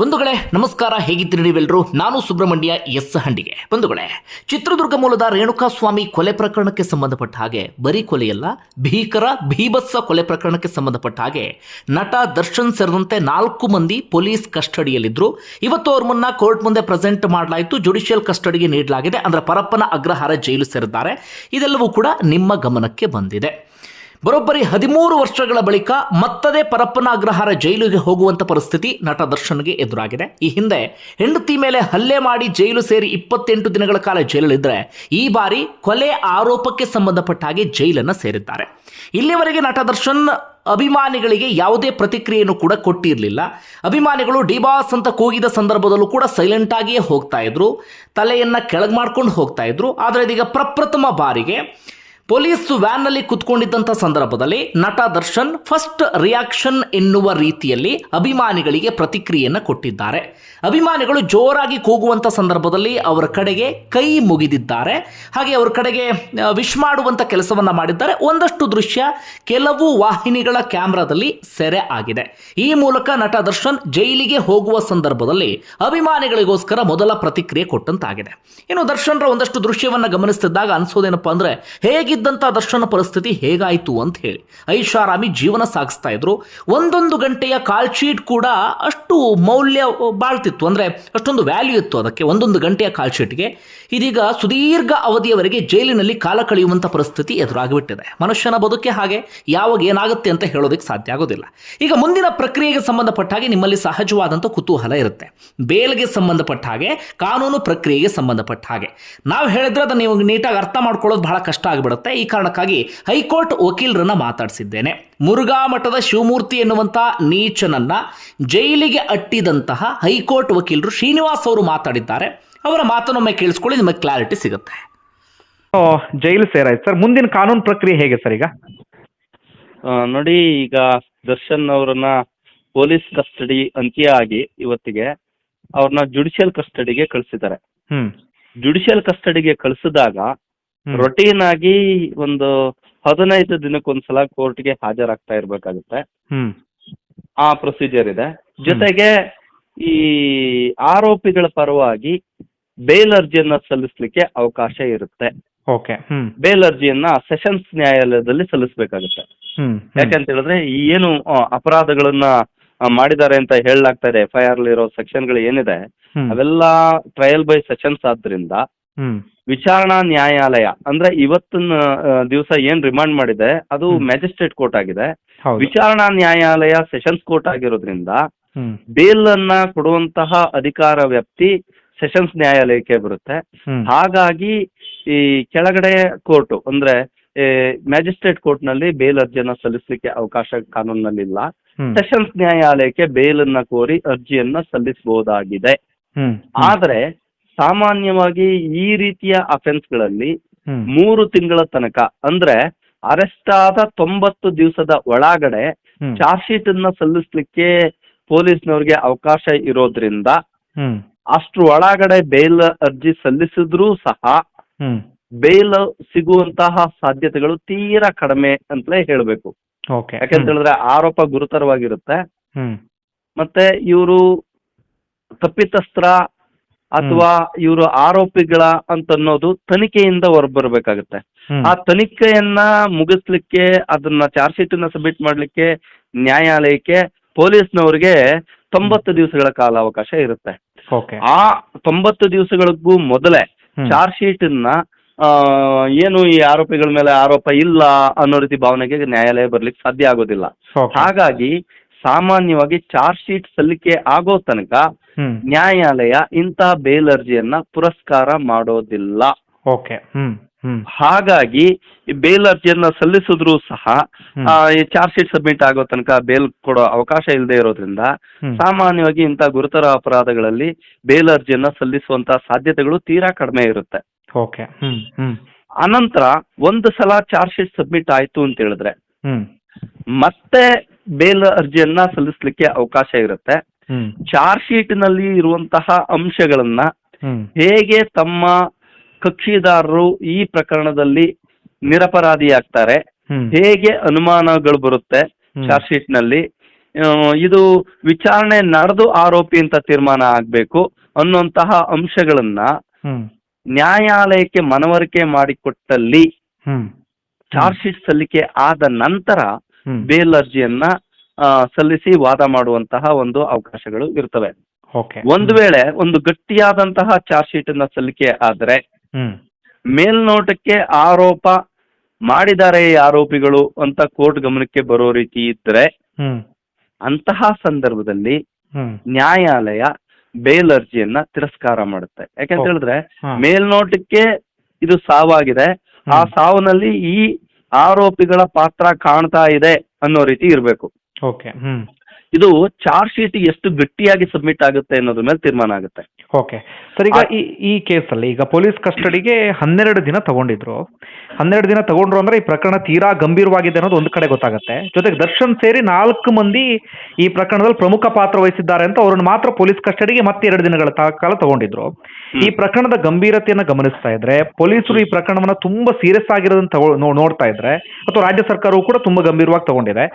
ಬಂಧುಗಳೇ, ನಮಸ್ಕಾರ, ಹೇಗಿದ್ದೀರಿ ನೀವೆಲ್ಲರೂ ನಾನು ಸುಬ್ರಹ್ಮಣ್ಯ ಎಸ್ ಹಂಡಿಗೆ. ಬಂಧುಗಳೇ, ಚಿತ್ರದುರ್ಗ ಮೂಲದ ರೇಣುಕಾಸ್ವಾಮಿ ಕೊಲೆ ಪ್ರಕರಣಕ್ಕೆ ಸಂಬಂಧಪಟ್ಟ ಹಾಗೆ, ಬರೀ ಕೊಲೆಯಲ್ಲ, ಭೀಕರ, ಭೀಭತ್ಸ ಕೊಲೆ ಪ್ರಕರಣಕ್ಕೆ ಸಂಬಂಧಪಟ್ಟ ಹಾಗೆ, ನಟ ದರ್ಶನ್ ಸೇರಿದಂತೆ ನಾಲ್ಕು ಮಂದಿ ಪೊಲೀಸ್ ಕಸ್ಟಡಿಯಲ್ಲಿದ್ದರು ಇವತ್ತು ಅವ್ರ ಮುನ್ನ ಕೋರ್ಟ್ ಮುಂದೆ ಪ್ರೆಸೆಂಟ್ ಮಾಡಲಾಯಿತು, ಜುಡಿಷಿಯಲ್ ಕಸ್ಟಡಿಗೆ ನೀಡಲಾಗಿದೆ, ಅಂದರೆ ಪರಪ್ಪನ ಅಗ್ರಹಾರ ಜೈಲು ಸೇರಿದ್ದಾರೆ. ಇದೆಲ್ಲವೂ ಕೂಡ ನಿಮ್ಮ ಗಮನಕ್ಕೆ ಬಂದಿದೆ. ಬರೋಬ್ಬರಿ ಹದಿಮೂರು ವರ್ಷಗಳ ಬಳಿಕ ಮತ್ತದೇ ಪರಪ್ಪನ ಅಗ್ರಹಾರ ಜೈಲಿಗೆ ಹೋಗುವಂಥ ಪರಿಸ್ಥಿತಿ ನಟ ದರ್ಶನ್ಗೆ ಎದುರಾಗಿದೆ. ಈ ಹಿಂದೆ ಹೆಂಡತಿ ಮೇಲೆ ಹಲ್ಲೆ ಮಾಡಿ ಜೈಲು ಸೇರಿ ಇಪ್ಪತ್ತೆಂಟು ದಿನಗಳ ಕಾಲ ಜೈಲಲ್ಲಿದ್ದರೆ ಈ ಬಾರಿ ಕೊಲೆ ಆರೋಪಕ್ಕೆ ಸಂಬಂಧಪಟ್ಟ ಹಾಗೆ ಜೈಲನ್ನು ಸೇರಿದ್ದಾರೆ. ಇಲ್ಲಿವರೆಗೆ ನಟ ದರ್ಶನ್ ಅಭಿಮಾನಿಗಳಿಗೆ ಯಾವುದೇ ಪ್ರತಿಕ್ರಿಯೆಯನ್ನು ಕೂಡ ಕೊಟ್ಟಿರಲಿಲ್ಲ. ಅಭಿಮಾನಿಗಳು ಡಿಬಾಸ್ ಅಂತ ಕೂಗಿದ ಸಂದರ್ಭದಲ್ಲೂ ಕೂಡ ಸೈಲೆಂಟ್ ಆಗಿಯೇ ಹೋಗ್ತಾ ಇದ್ರು. ತಲೆಯನ್ನು ಕೆಳಗೆ ಮಾಡ್ಕೊಂಡು ಹೋಗ್ತಾ ಇದ್ರು. ಆದರೆ ಇದೀಗ ಪ್ರಪ್ರಥಮ ಬಾರಿಗೆ ಪೊಲೀಸ್ ವ್ಯಾನ್ನಲ್ಲಿ ಕುತ್ಕೊಂಡಿದ್ದಂಥ ಸಂದರ್ಭದಲ್ಲಿ ನಟ ದರ್ಶನ್ ಫಸ್ಟ್ ರಿಯಾಕ್ಷನ್ ಎನ್ನುವ ರೀತಿಯಲ್ಲಿ ಅಭಿಮಾನಿಗಳಿಗೆ ಪ್ರತಿಕ್ರಿಯೆಯನ್ನು ಕೊಟ್ಟಿದ್ದಾರೆ. ಅಭಿಮಾನಿಗಳು ಜೋರಾಗಿ ಕೂಗುವಂಥ ಸಂದರ್ಭದಲ್ಲಿ ಅವರ ಕಡೆಗೆ ಕೈ ಮುಗಿದಿದ್ದಾರೆ. ಹಾಗೆ ಅವರ ಕಡೆಗೆ ವಿಶ್ ಮಾಡುವಂಥ ಕೆಲಸವನ್ನು ಮಾಡಿದ್ದಾರೆ. ಒಂದಷ್ಟು ದೃಶ್ಯ ಕೆಲವು ವಾಹಿನಿಗಳ ಕ್ಯಾಮ್ರಾದಲ್ಲಿ ಸೆರೆ ಆಗಿದೆ. ಈ ಮೂಲಕ ನಟ ದರ್ಶನ್ ಜೈಲಿಗೆ ಹೋಗುವ ಸಂದರ್ಭದಲ್ಲಿ ಅಭಿಮಾನಿಗಳಿಗೋಸ್ಕರ ಮೊದಲ ಪ್ರತಿಕ್ರಿಯೆ ಕೊಟ್ಟಂತಾಗಿದೆ. ಇನ್ನು ದರ್ಶನ್ರ ಒಂದಷ್ಟು ದೃಶ್ಯವನ್ನು ಗಮನಿಸ್ತಿದ್ದಾಗ ಅನ್ಸೋದೇನಪ್ಪ ಅಂದ್ರೆ ಹೇಗಿದ್ದಂಥ ದರ್ಶನ ಪರಿಸ್ಥಿತಿ ಹೇಗಾಯಿತು ಅಂತ ಹೇಳಿ. ಐಷಾರಾಮಿ ಜೀವನ ಸಾಗಿಸ್ತಾ ಇದ್ರು. ಒಂದೊಂದು ಗಂಟೆಯ ಕಾಲ್ಶೀಟ್ ಕೂಡ ಅಷ್ಟು ಮೌಲ್ಯ ಬಾಳ್ತಿತ್ತು. ಅಂದರೆ ಅಷ್ಟೊಂದು ವ್ಯಾಲ್ಯೂ ಇತ್ತು ಅದಕ್ಕೆ ಒಂದೊಂದು ಗಂಟೆಯ ಕಾಲ್ಶೀಟ್ಗೆ ಇದೀಗ ಸುದೀರ್ಘ ಅವಧಿಯವರೆಗೆ ಜೈಲಿನಲ್ಲಿ ಕಾಲ ಕಳೆಯುವಂಥ ಪರಿಸ್ಥಿತಿ ಎದುರಾಗಿಬಿಟ್ಟಿದೆ. ಮನುಷ್ಯನ ಬದುಕೆ ಹಾಗೆ. ಯಾವಾಗ ಏನಾಗುತ್ತೆ ಅಂತ ಹೇಳೋದಕ್ಕೆ ಸಾಧ್ಯ ಆಗೋದಿಲ್ಲ. ಈಗ ಮುಂದಿನ ಪ್ರಕ್ರಿಯೆಗೆ ಸಂಬಂಧಪಟ್ಟ ಹಾಗೆ ನಿಮ್ಮಲ್ಲಿ ಸಹಜವಾದಂಥ ಕುತೂಹಲ ಇರುತ್ತೆ. ಬೇಲ್ಗೆ ಸಂಬಂಧಪಟ್ಟ ಹಾಗೆ, ಕಾನೂನು ಪ್ರಕ್ರಿಯೆಗೆ ಸಂಬಂಧಪಟ್ಟ ಹಾಗೆ. ನಾವು ಹೇಳಿದ್ರೆ ಅದನ್ನು ನೀವು ನೀಟಾಗಿ ಅರ್ಥ ಮಾಡ್ಕೊಳ್ಳೋದು ಬಹಳ ಕಷ್ಟ ಆಗಿಬಿಡುತ್ತೆ. ಈ ಕಾರಣಕ್ಕಾಗಿ ಹೈಕೋರ್ಟ್ ವಕೀಲರನ್ನ ಮಾತಾಡಿಸಿದ್ದೇನೆ. ಮುರುಘಾ ಮಠದ ಶಿವಮೂರ್ತಿ ಎನ್ನುವಂತಹ ನೀಚನನ್ನ ಜೈಲಿಗೆ ಅಟ್ಟಿದಂತಹ ಹೈಕೋರ್ಟ್ ವಕೀಲರು ಶ್ರೀನಿವಾಸ್ ಅವರು ಮಾತಾಡಿದ್ದಾರೆ. ಅವರ ಮಾತನ್ನೊಮ್ಮೆ ಕೇಳಿಸ್ಕೊಳ್ಳಿ ನಿಮಗೆ ಕ್ಲಾರಿಟಿ ಸಿಗುತ್ತೆ. ಓ, ಜೈಲು ಸೇರಾಯ್ತು ಸರ್. ಮುಂದಿನ ಕಾನೂನು ಪ್ರಕ್ರಿಯೆ ಹೇಗೆ ಸರ್ ಈಗ? ಆ, ನೋಡಿ ಈಗ ದರ್ಶನ್ ಅವರನ್ನ ಪೊಲೀಸ್ ಕಸ್ಟಡಿ ಅಂತ್ಯ ಆಗಿ ಇವತ್ತಿಗೆ ಅವ್ರನ್ನ ಜುಡಿಷಿಯಲ್ ಕಸ್ಟಡಿಗೆ ಕಳಿಸಿದ್ದಾರೆ. ಹ್ಮ್. ಜುಡಿಷಿಯಲ್ ಕಸ್ಟಡಿಗೆ ಕಳಿಸಿದಾಗ. ರೊಟೀನ್ ಆಗಿ ಒಂದು ಹದಿನೈದು ದಿನಕ್ಕೊಂದ್ಸಲ ಕೋರ್ಟ್ಗೆ ಹಾಜರಾಗ್ತಾ ಇರ್ಬೇಕಾಗುತ್ತೆ. ಆ ಪ್ರೊಸೀಜರ್ ಇದೆ. ಜೊತೆಗೆ ಈ ಆರೋಪಿಗಳ ಪರವಾಗಿ ಬೇಲ್ ಅರ್ಜಿಯನ್ನ ಸಲ್ಲಿಸಲಿಕ್ಕೆ ಅವಕಾಶ ಇರುತ್ತೆ. ಓಕೆ. ಬೇಲ್ ಅರ್ಜಿಯನ್ನ ಸೆಷನ್ಸ್ ನ್ಯಾಯಾಲಯದಲ್ಲಿ ಸಲ್ಲಿಸಬೇಕಾಗುತ್ತೆ. ಯಾಕಂತ ಹೇಳಿದ್ರೆ ಏನು ಅಪರಾಧಗಳನ್ನ ಮಾಡಿದ್ದಾರೆ ಅಂತ ಹೇಳಲಾಗ್ತಾ ಇದೆ. ಎಫ್ ಐ ಆರ್ ಇರೋ ಸೆಕ್ಷನ್ಗಳು ಏನಿದೆ ಅವೆಲ್ಲ ಟ್ರಯಲ್ ಬೈ ಸೆಷನ್ಸ್ ಆದ್ರಿಂದ ವಿಚಾರಣಾ ನ್ಯಾಯಾಲಯ ಅಂದ್ರೆ ಇವತ್ತಿನ ದಿವಸ ಏನ್ ರಿಮಾಂಡ್ ಮಾಡಿದೆ ಅದು ಮ್ಯಾಜಿಸ್ಟ್ರೇಟ್ ಕೋರ್ಟ್ ಆಗಿದೆ. ವಿಚಾರಣಾ ನ್ಯಾಯಾಲಯ ಸೆಷನ್ಸ್ ಕೋರ್ಟ್ ಆಗಿರೋದ್ರಿಂದ ಬೇಲ್ ಅನ್ನ ಕೊಡುವಂತಹ ಅಧಿಕಾರ ವ್ಯಾಪ್ತಿ ಸೆಷನ್ಸ್ ನ್ಯಾಯಾಲಯಕ್ಕೆ ಬರುತ್ತೆ. ಹಾಗಾಗಿ ಈ ಕೆಳಗಡೆ ಕೋರ್ಟ್ ಅಂದ್ರೆ ಮ್ಯಾಜಿಸ್ಟ್ರೇಟ್ ಕೋರ್ಟ್ನಲ್ಲಿ ಬೇಲ್ ಅರ್ಜಿಯನ್ನ ಸಲ್ಲಿಸಲಿಕ್ಕೆ ಅವಕಾಶ ಕಾನೂನಿನಲ್ಲಿ ಇಲ್ಲ ಸೆಷನ್ಸ್ ನ್ಯಾಯಾಲಯಕ್ಕೆ ಬೇಲ್ ಅನ್ನ ಕೋರಿ ಅರ್ಜಿಯನ್ನ ಸಲ್ಲಿಸಬಹುದಾಗಿದೆ. ಆದ್ರೆ ಸಾಮಾನ್ಯವಾಗಿ ಈ ರೀತಿಯ ಅಫೆನ್ಸ್ಗಳಲ್ಲಿ ಗಳಲ್ಲಿ ಮೂರು ತಿಂಗಳ ತನಕ ಅಂದ್ರೆ ಅರೆಸ್ಟ್ ಆದ ತೊಂಬತ್ತು ದಿವಸದ ಒಳಗಡೆ ಚಾರ್ಜ್ ಶೀಟ್ ಅನ್ನ ಸಲ್ಲಿಸಲಿಕ್ಕೆ ಪೊಲೀಸ್ನವ್ರಿಗೆ ಅವಕಾಶ ಇರೋದ್ರಿಂದ ಅಷ್ಟು ಒಳಗಡೆ ಬೇಲ್ ಅರ್ಜಿ ಸಲ್ಲಿಸಿದ್ರೂ ಸಹ ಬೇಲ್ ಸಿಗುವಂತಹ ಸಾಧ್ಯತೆಗಳು ತೀರಾ ಕಡಿಮೆ ಅಂತಲೇ ಹೇಳಬೇಕು. ಯಾಕಂತ ಹೇಳಿದ್ರೆ ಆರೋಪ ಗುರುತರವಾಗಿರುತ್ತೆ. ಮತ್ತೆ ಇವರು ತಪ್ಪಿತಸ್ತ್ರ ಅಥವಾ ಇವರು ಆರೋಪಿಗಳ ಅಂತ ಅನ್ನೋದು ತನಿಖೆಯಿಂದ ಹೊರಬರ್ಬೇಕಾಗುತ್ತೆ. ಆ ತನಿಖೆಯನ್ನ ಮುಗಿಸ್ಲಿಕ್ಕೆ ಅದನ್ನ ಚಾರ್ಜ್ ಶೀಟ್ ಅನ್ನ ಸಬ್ಮಿಟ್ ಮಾಡ್ಲಿಕ್ಕೆ ನ್ಯಾಯಾಲಯಕ್ಕೆ ಪೊಲೀಸ್ನವರಿಗೆ ತೊಂಬತ್ತು ದಿವಸಗಳ ಕಾಲಾವಕಾಶ ಇರುತ್ತೆ. ಓಕೆ. ಆ ತೊಂಬತ್ತು ದಿವಸಗಳಿಗೂ ಮೊದಲೇ ಚಾರ್ಜ್ ಶೀಟ್ ಅನ್ನ ಆ, ಏನು ಈ ಆರೋಪಿಗಳ ಮೇಲೆ ಆರೋಪ ಇಲ್ಲ ಅನ್ನೋ ರೀತಿ ಭಾವನೆಗೆ ನ್ಯಾಯಾಲಯ ಬರ್ಲಿಕ್ಕೆ ಸಾಧ್ಯ ಆಗೋದಿಲ್ಲ. ಹಾಗಾಗಿ ಸಾಮಾನ್ಯವಾಗಿ ಚಾರ್ಜ್ ಶೀಟ್ ಸಲ್ಲಿಕೆ ಆಗೋ ತನಕ ನ್ಯಾಯಾಲಯ ಇಂತಹ ಬೇಲ್ ಅರ್ಜಿಯನ್ನ ಪುರಸ್ಕಾರ ಮಾಡೋದಿಲ್ಲ. ಓಕೆ. ಹಾಗಾಗಿ ಬೇಲ್ ಅರ್ಜಿಯನ್ನ ಸಲ್ಲಿಸಿದ್ರು ಸಹ ಈ ಚಾರ್ಜ್ ಶೀಟ್ ಸಬ್ಮಿಟ್ ಆಗೋ ತನಕ ಬೇಲ್ ಕೊಡೋ ಅವಕಾಶ ಇಲ್ಲದೆ ಇರೋದ್ರಿಂದ ಸಾಮಾನ್ಯವಾಗಿ ಇಂತಹ ಗುರುತರ ಅಪರಾಧಗಳಲ್ಲಿ ಬೇಲ್ ಅರ್ಜಿಯನ್ನ ಸಲ್ಲಿಸುವಂತ ಸಾಧ್ಯತೆಗಳು ತೀರಾ ಕಡಿಮೆ ಇರುತ್ತೆ. ಓಕೆ. ಅನಂತರ ಒಂದು ಸಲ ಚಾರ್ಜ್ ಶೀಟ್ ಸಬ್ಮಿಟ್ ಆಯ್ತು ಅಂತ ಹೇಳಿದ್ರೆ ಮತ್ತೆ ಬೇಲ್ ಅರ್ಜಿಯನ್ನ ಸಲ್ಲಿಸಲಿಕ್ಕೆ ಅವಕಾಶ ಇರುತ್ತೆ. ಚಾರ್ಜ್ ಶೀಟ್ನಲ್ಲಿ ಇರುವಂತಹ ಅಂಶಗಳನ್ನ ಹೇಗೆ ತಮ್ಮ ಕಕ್ಷಿದಾರರು ಈ ಪ್ರಕರಣದಲ್ಲಿ ನಿರಪರಾಧಿಯಾಗ್ತಾರೆ ಆಗ್ತಾರೆ ಹೇಗೆ ಅನುಮಾನಗಳು ಬರುತ್ತೆ. ಚಾರ್ಜ್ ಶೀಟ್ನಲ್ಲಿ ಇದು ವಿಚಾರಣೆ ನಡೆದು ಆರೋಪಿ ಅಂತ ತೀರ್ಮಾನ ಆಗ್ಬೇಕು ಅನ್ನುವಂತಹ ಅಂಶಗಳನ್ನ ನ್ಯಾಯಾಲಯಕ್ಕೆ ಮನವರಿಕೆ ಮಾಡಿಕೊಟ್ಟಲ್ಲಿ ಚಾರ್ಜ್ ಶೀಟ್ ಸಲ್ಲಿಕೆ ಆದ ನಂತರ ಬೇಲ್ ಅರ್ಜಿಯನ್ನ ಸಲ್ಲಿಸಿ ವಾದ ಮಾಡುವಂತಹ ಒಂದು ಅವಕಾಶಗಳು ಇರ್ತವೆ. ಒಂದು ವೇಳೆ ಒಂದು ಗಟ್ಟಿಯಾದಂತಹ ಚಾರ್ಜ್ ಶೀಟ್ ಅನ್ನ ಸಲ್ಲಿಕೆ ಆದ್ರೆ ಮೇಲ್ನೋಟಕ್ಕೆ ಆರೋಪ ಮಾಡಿದ್ದಾರೆ ಈ ಆರೋಪಿಗಳು ಅಂತ ಕೋರ್ಟ್ ಗಮನಕ್ಕೆ ಬರೋ ರೀತಿ ಇದ್ರೆ ಅಂತಹ ಸಂದರ್ಭದಲ್ಲಿ ನ್ಯಾಯಾಲಯ ಬೇಲ್ ಅರ್ಜಿಯನ್ನ ತಿರಸ್ಕಾರ ಮಾಡುತ್ತೆ. ಯಾಕಂತ. ಹೇಳಿದ್ರೆ ಮೇಲ್ನೋಟಕ್ಕೆ ಇದು ಸಾವಾಗಿದೆ. ಆ ಸಾವಿನಲ್ಲಿ ಈ ಆರೋಪಿಗಳ ಪಾತ್ರ ಕಾಣ್ತಾ ಇದೆ ಅನ್ನೋ ರೀತಿ ಇರಬೇಕು. Okay hmm. ಇದು ಚಾರ್ಜ್ ಶೀಟ್ ಎಷ್ಟು ಗಟ್ಟಿಯಾಗಿ ಸಬ್ಮಿಟ್ ಆಗುತ್ತೆ ಅನ್ನೋದ್ರ ಮೇಲೆ ತೀರ್ಮಾನ ಆಗುತ್ತೆ. ಓಕೆ ಸರ್ ಈಗ ಈ ಈ ಕೇಸಲ್ಲಿ ಈಗ ಪೊಲೀಸ್ ಕಸ್ಟಡಿಗೆ ಹನ್ನೆರಡು ದಿನ ತಗೊಂಡಿದ್ರು. ಹನ್ನೆರಡು ದಿನ ತಗೊಂಡ್ರು ಅಂದ್ರೆ ಈ ಪ್ರಕರಣ ತೀರಾ ಗಂಭೀರವಾಗಿದೆ ಅನ್ನೋದು ಒಂದು ಕಡೆ ಗೊತ್ತಾಗುತ್ತೆ. ಜೊತೆಗೆ ದರ್ಶನ್ ಸೇರಿ ನಾಲ್ಕು ಮಂದಿ ಈ ಪ್ರಕರಣದಲ್ಲಿ ಪ್ರಮುಖ ಪಾತ್ರ ವಹಿಸಿದ್ದಾರೆ ಅಂತ ಅವ್ರನ್ನ ಮಾತ್ರ ಪೊಲೀಸ್ ಕಸ್ಟಡಿಗೆ ಮತ್ತೆ ಎರಡು ದಿನಗಳ ತಾ- ಕಾಲ ತಗೊಂಡಿದ್ರು. ಈ ಪ್ರಕರಣದ ಗಂಭೀರತೆಯನ್ನು ಗಮನಿಸ್ತಾ ಇದ್ರೆ ಪೊಲೀಸರು ಈ ಪ್ರಕರಣವನ್ನ ತುಂಬಾ ಸೀರಿಯಸ್ ಆಗಿರೋದನ್ನ ತಗೊ ನೋ- ನೋಡ್ತಾ ಇದ್ರೆ ಅಥವಾ ರಾಜ್ಯ ಸರ್ಕಾರವು ಕೂಡ ತುಂಬಾ ಗಂಭೀರವಾಗಿ ತಗೊಂಡಿದೆ.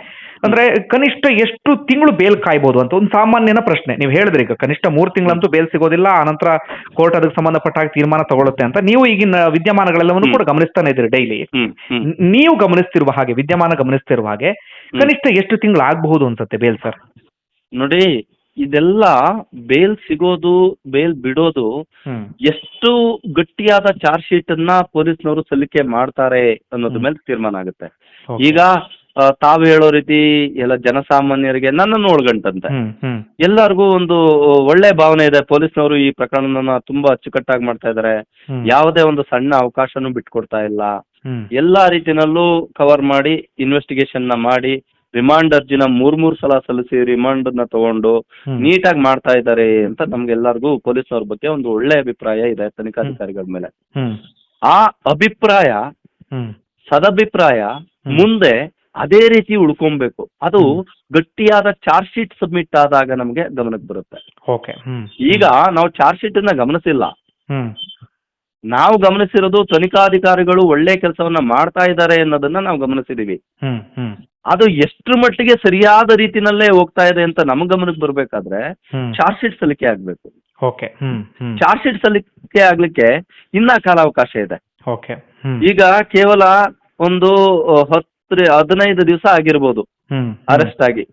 ಅಂದ್ರೆ ಕನಿಷ್ಠ ಎಷ್ಟು ತಿಂಗಳು ಬೇಲ್ ಕಾಯ್ಬೋದು ಅಂತ ಒಂದು ಸಾಮಾನ್ಯನ ಪ್ರಶ್ನೆ. ನೀವು ಹೇಳಿದ್ರಿ ಈಗ ಕನಿಷ್ಠ ಮೂರು ತಿಂಗಳಂತೂ ಬೇಲ್ ಸಿಗೋದಿಲ್ಲ ಆನಂತರ ಕೋರ್ಟ್ ಅದಕ್ಕೆ ಸಂಬಂಧಪಟ್ಟ ಹಾಗೆ ತೀರ್ಮಾನ ತಗೊಳುತ್ತೆ ಅಂತ. ನೀವು ಈಗಿನ ವಿದ್ಯಮಾನಗಳೆಲ್ಲವನ್ನು ಕೂಡ ಗಮನಿಸ್ತಾನೆ ಇದ್ದೀರಿ ಡೈಲಿ. ನೀವು ಗಮನಿಸ್ತಿರುವ ಹಾಗೆ ವಿದ್ಯಮಾನ ಗಮನಿಸ್ತಿರುವ ಹಾಗೆ ಕನಿಷ್ಠ ಎಷ್ಟು ತಿಂಗಳು ಆಗಬಹುದು ಅನ್ಸುತ್ತೆ ಬೇಲ್ ಸರ್? ನೋಡಿ ಇದೆಲ್ಲ ಬೇಲ್ ಸಿಗೋದು ಬೇಲ್ ಬಿಡೋದು ಎಷ್ಟು ಗಟ್ಟಿಯಾದ ಚಾರ್ಜ್ ಶೀಟ್ ಅನ್ನ ಪೊಲೀಸ್ನವರು ಸಲ್ಲಿಕೆ ಮಾಡ್ತಾರೆ ಅನ್ನೋದ್ರ ಮೇಲೆ ತೀರ್ಮಾನ ಆಗುತ್ತೆ. ಈಗ ತಾವು ಹೇಳೋ ರೀತಿ ಎಲ್ಲ ಜನಸಾಮಾನ್ಯರಿಗೆ ನನ್ನನ್ನು ಒಳಗಂಟಂತೆ ಎಲ್ಲರಿಗೂ ಒಂದು ಒಳ್ಳೆ ಭಾವನೆ ಇದೆ. ಪೊಲೀಸ್ನವರು ಈ ಪ್ರಕರಣನ ತುಂಬಾ ಅಚ್ಚುಕಟ್ಟಾಗಿ ಮಾಡ್ತಾ ಇದ್ದಾರೆ. ಯಾವುದೇ ಒಂದು ಸಣ್ಣ ಅವಕಾಶನೂ ಬಿಟ್ಕೊಡ್ತಾ ಇಲ್ಲ. ಎಲ್ಲಾ ರೀತಿನಲ್ಲೂ ಕವರ್ ಮಾಡಿ ಇನ್ವೆಸ್ಟಿಗೇಷನ್ನ ಮಾಡಿ ರಿಮಾಂಡ್ ಅರ್ಜಿನ ಮೂರ್ ಮೂರ್ ಸಲ ಸಲ್ಲಿಸಿ ರಿಮಾಂಡ್ನ ತಗೊಂಡು. ನೀಟಾಗಿ ಮಾಡ್ತಾ ಇದ್ದಾರೆ ಅಂತ ನಮ್ಗೆಲ್ಲರಿಗೂ ಪೊಲೀಸ್ನವ್ರ ಬಗ್ಗೆ ಒಂದು ಒಳ್ಳೆ ಅಭಿಪ್ರಾಯ ಇದೆ ತನಿಖಾಧಿಕಾರಿಗಳ ಮೇಲೆ. ಆ ಅಭಿಪ್ರಾಯ ಸದಭಿಪ್ರಾಯ ಮುಂದೆ ಅದೇ ರೀತಿ ಉಳ್ಕೊಬೇಕು. ಅದು ಗಟ್ಟಿಯಾದ ಚಾರ್ಜ್ ಶೀಟ್ ಸಬ್ಮಿಟ್ ಆದಾಗ ನಮಗೆ ಗಮನಕ್ಕೆ ಬರುತ್ತೆ. ಓಕೆ. ಈಗ ನಾವು ಚಾರ್ಜ್ ಶೀಟ್ ಅನ್ನ ಗಮನಿಸಿಲ್ಲ. ನಾವು ಗಮನಿಸಿರೋದು ತನಿಖಾಧಿಕಾರಿಗಳು ಒಳ್ಳೆ ಕೆಲಸವನ್ನ ಮಾಡ್ತಾ ಇದ್ದಾರೆ ಅನ್ನೋದನ್ನ ನಾವು ಗಮನಿಸಿದೀವಿ. ಅದು ಎಷ್ಟ್ರ ಮಟ್ಟಿಗೆ ಸರಿಯಾದ ರೀತಿನಲ್ಲೇ ಹೋಗ್ತಾ ಇದೆ ಅಂತ ನಮ್ ಗಮನಕ್ಕೆ ಬರ್ಬೇಕಾದ್ರೆ ಚಾರ್ಜ್ ಶೀಟ್ ಸಲ್ಲಿಕೆ ಆಗ್ಬೇಕು. ಚಾರ್ಜ್ ಶೀಟ್ ಸಲ್ಲಿಕೆ ಆಗ್ಲಿಕ್ಕೆ ಇನ್ನ ಕಾಲಾವಕಾಶ ಇದೆ. ಓಕೆ. ಈಗ ಕೇವಲ ಒಂದು ಹತ್ ಹತ್ತು ಹದಿನೈದು ದಿವಸ ಆಗಿರ್ಬೋದು. ಅರೆಸ್ಟ್ ಆಗಿ.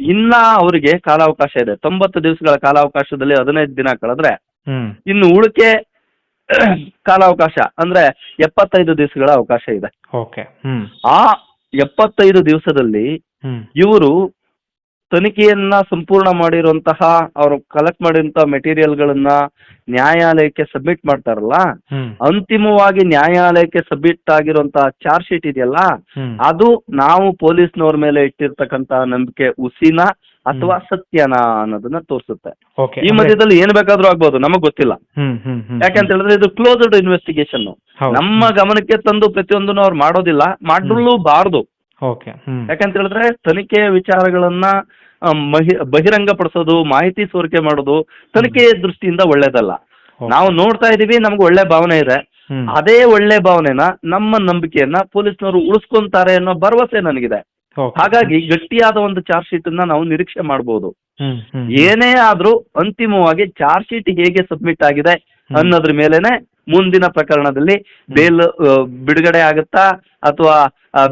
ಇನ್ನ ಅವರಿಗೆ ಕಾಲಾವಕಾಶ ಇದೆ. ತೊಂಬತ್ತು ದಿವಸಗಳ ಕಾಲಾವಕಾಶದಲ್ಲಿ ಹದಿನೈದು ದಿನ ಕಳೆದ್ರೆ ಇನ್ನು ಉಳಿಕೆ ಕಾಲಾವಕಾಶ ಅಂದ್ರೆ ಎಪ್ಪತ್ತೈದು ದಿವಸಗಳ ಅವಕಾಶ ಇದೆ. ಆ ಎಪ್ಪತ್ತೈದು ದಿವಸದಲ್ಲಿ ಇವರು ತನಿಖೆಯನ್ನ ಸಂಪೂರ್ಣ ಮಾಡಿರುವಂತಹ ಅವರು ಕಲೆಕ್ಟ್ ಮಾಡಿರುವಂತಹ ಮೆಟೀರಿಯಲ್ಗಳನ್ನ ನ್ಯಾಯಾಲಯಕ್ಕೆ ಸಬ್ಮಿಟ್ ಮಾಡ್ತಾರಲ್ಲ ಅಂತಿಮವಾಗಿ ನ್ಯಾಯಾಲಯಕ್ಕೆ ಸಬ್ಮಿಟ್ ಆಗಿರುವಂತಹ ಚಾರ್ಜ್ ಶೀಟ್ ಇದೆಯಲ್ಲ ಅದು ನಾವು ಪೊಲೀಸ್ನವ್ರ ಮೇಲೆ ಇಟ್ಟಿರ್ತಕ್ಕಂತ ನಂಬಿಕೆ ಉಸಿನ ಅಥವಾ ಸತ್ಯನ ಅನ್ನೋದನ್ನ ತೋರಿಸುತ್ತೆ. ಈ ಮಧ್ಯದಲ್ಲಿ ಏನ್ ಬೇಕಾದ್ರೂ ಆಗ್ಬೋದು ನಮಗ್ ಗೊತ್ತಿಲ್ಲ. ಯಾಕಂತ ಹೇಳಿದ್ರೆ ಇದು ಕ್ಲೋಸ್ಡ್ ಇನ್ವೆಸ್ಟಿಗೇಷನ್ ನಮ್ಮ ಗಮನಕ್ಕೆ ತಂದು ಪ್ರತಿಯೊಂದನ್ನು ಅವ್ರು ಮಾಡೋದಿಲ್ಲ ಮಾಡಲೂಬಾರ್ದು ಓಕೆ ಯಾಕಂತ ಹೇಳಿದ್ರೆ ತನಿಖೆಯ ವಿಚಾರಗಳನ್ನ ಬಹಿರಂಗ ಪಡಿಸೋದು ಮಾಹಿತಿ ಸೋರಿಕೆ ಮಾಡೋದು ತನಿಖೆಯ ದೃಷ್ಟಿಯಿಂದ ಒಳ್ಳೇದಲ್ಲ. ನಾವು ನೋಡ್ತಾ ಇದೀವಿ ನಮ್ಗೆ ಒಳ್ಳೆ ಭಾವನೆ ಇದೆ. ಅದೇ ಒಳ್ಳೆ ಭಾವನೆನ ನಮ್ಮ ನಂಬಿಕೆಯನ್ನ ಪೊಲೀಸ್ನವರು ಉಳಿಸ್ಕೊಂತಾರೆ ಅನ್ನೋ ಭರವಸೆ ನನಗಿದೆ. ಹಾಗಾಗಿ ಗಟ್ಟಿಯಾದ ಒಂದು ಚಾರ್ಜ್ ಶೀಟ್ ಅನ್ನ ನಾವು ನಿರೀಕ್ಷೆ ಮಾಡಬಹುದು ಏನೇ ಆದ್ರೂ ಅಂತಿಮವಾಗಿ ಚಾರ್ಜ್ ಶೀಟ್ ಹೇಗೆ ಸಬ್ಮಿಟ್ ಆಗಿದೆ ಅನ್ನೋದ್ರ ಮೇಲೆನೆ ಮುಂದಿನ ಪ್ರಕರಣದಲ್ಲಿ ಬೇಲ್ ಬಿಡುಗಡೆ ಆಗುತ್ತಾ ಅಥವಾ